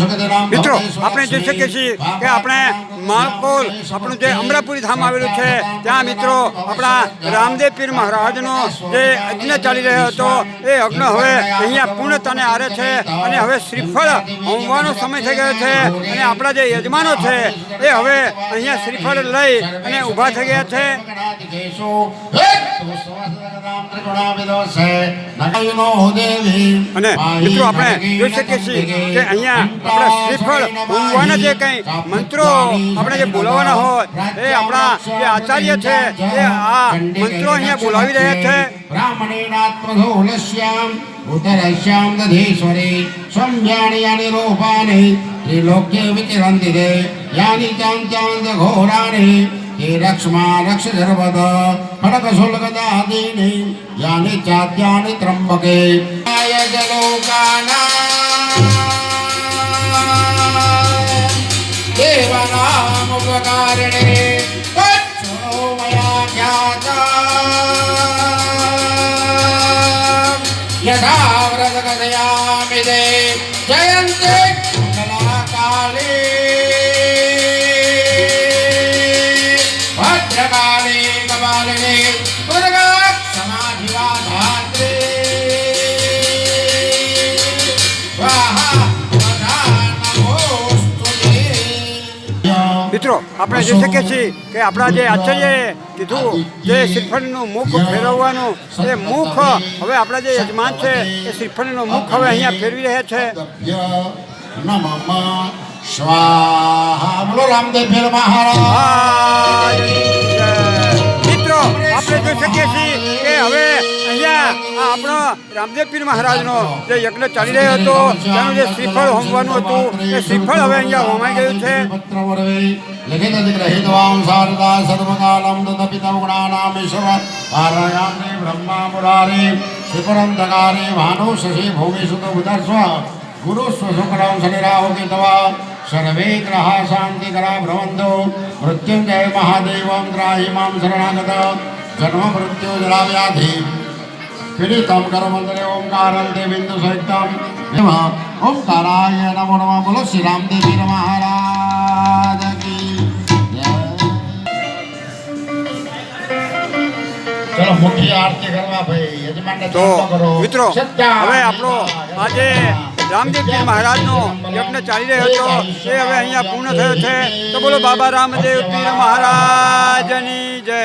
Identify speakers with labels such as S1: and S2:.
S1: મિત્રો આપણે જોઈ શકીએ છીએ કે આપણે માલકોલ આપણું જે અમરાપુરી ધામ આવેલું છે ત્યાં મિત્રો આપણા રામદેવ પીર મહારાજનો જે યજ્ઞ ચાલી રહ્યો હતો એ યજ્ઞ હવે અહીંયા પૂર્ણતાને આરે છે અને હવે શ્રીફળ હોમવાનો સમય થઈ ગયો છે અને આપણા જે યજમાનો છે એ હવે અહીંયા શ્રીફળ લઈ અને ઊભા થઈ ગયા છે. અને મિત્રો આપણે જોઈ શકીએ છીએ કે અહીંયા આપણા શ્રીફળ ઊંઘવાના જે કંઈ મંત્રો આપણે જે બોલાવવાના હોય, એ આપણા જે આચાર્ય છે, એ આ મંત્રો અહીંયા બોલાવી રહ્યા છે.
S2: બ્રાહ્મણેનાત્મધોલસ્યામ ઉતરસ્યામ દધેશ્વરે યાની રૂપાની, ત્રિલોક્ય વિચરંતિ તે યાની ચાંચાંત ઘોરાણી હે રક્ષમા રક્ષ સર્વદ खडकशुल्कदादीनि यानि चाद्यानि त्र्यम्बके जलोकाना देवानामुपकारिणे तच्छो मया जयन्ते। भद्रकाले कपालिने दुर्गा समाधिवाधात्रे स्वाहा तथा नमोऽस्तु ते
S1: મિત્રો આપણે જોઈ શકીએ છીએ કે આપણા જે આચાર્યએ કીધું જે શ્રીફળનું મુખ ફેરવવાનું એ મુખ હવે આપણા જે યજમાન છે એ શ્રીફળનું મુખ હવે અહીંયા ફેરવી રહ્યા છે
S2: નમઃ સ્વાહા બોલો રામદેવ પીર મહારાજ
S1: મિત્રો આપણે જોઈ શકીએ છીએ કે હવે અહીંયા આપણો રામદેવપીર મહારાજનો જે યજ્ઞ ચાલી રહ્યો હતો તેનું જે શ્રીફળ હોમવાનું હતું, એ શ્રીફળ હવે અહીંયા હોમાઈ ગયું છે.
S2: બ્રહ્મા મુરારે શ્રીપરંધકારે ભાનુ શશી ભૂમિ સુધ ઉદર્શ્વ ગુરુ સ્વસુખરામ શનિરાહુકી તવા સર્વે ગ્રહા શાંતિકરા ભ્રમંતો મૃત્યુંજય મહાદેવમ ત્રાહિમામ શરણાગત જન્મ મૃત્યુ જળાવ્યાથી પીડિતમ કરમ અંતરે ઓમકાર અંતે બિંદુ સહિતમ. એમાં ઓમકારાય નમો નમઃ. બોલો શ્રી રામદેવી મહારાજ ચલો મોટી આરતી
S1: મિત્રો હવે આપણો આજે રામદેવજી મહારાજનો યજ્ઞ ચાલી રહ્યો હતો. એ હવે અહીંયા પૂર્ણ થયો છે. તો બોલો બાબા રામદેવજી મહારાજની જય.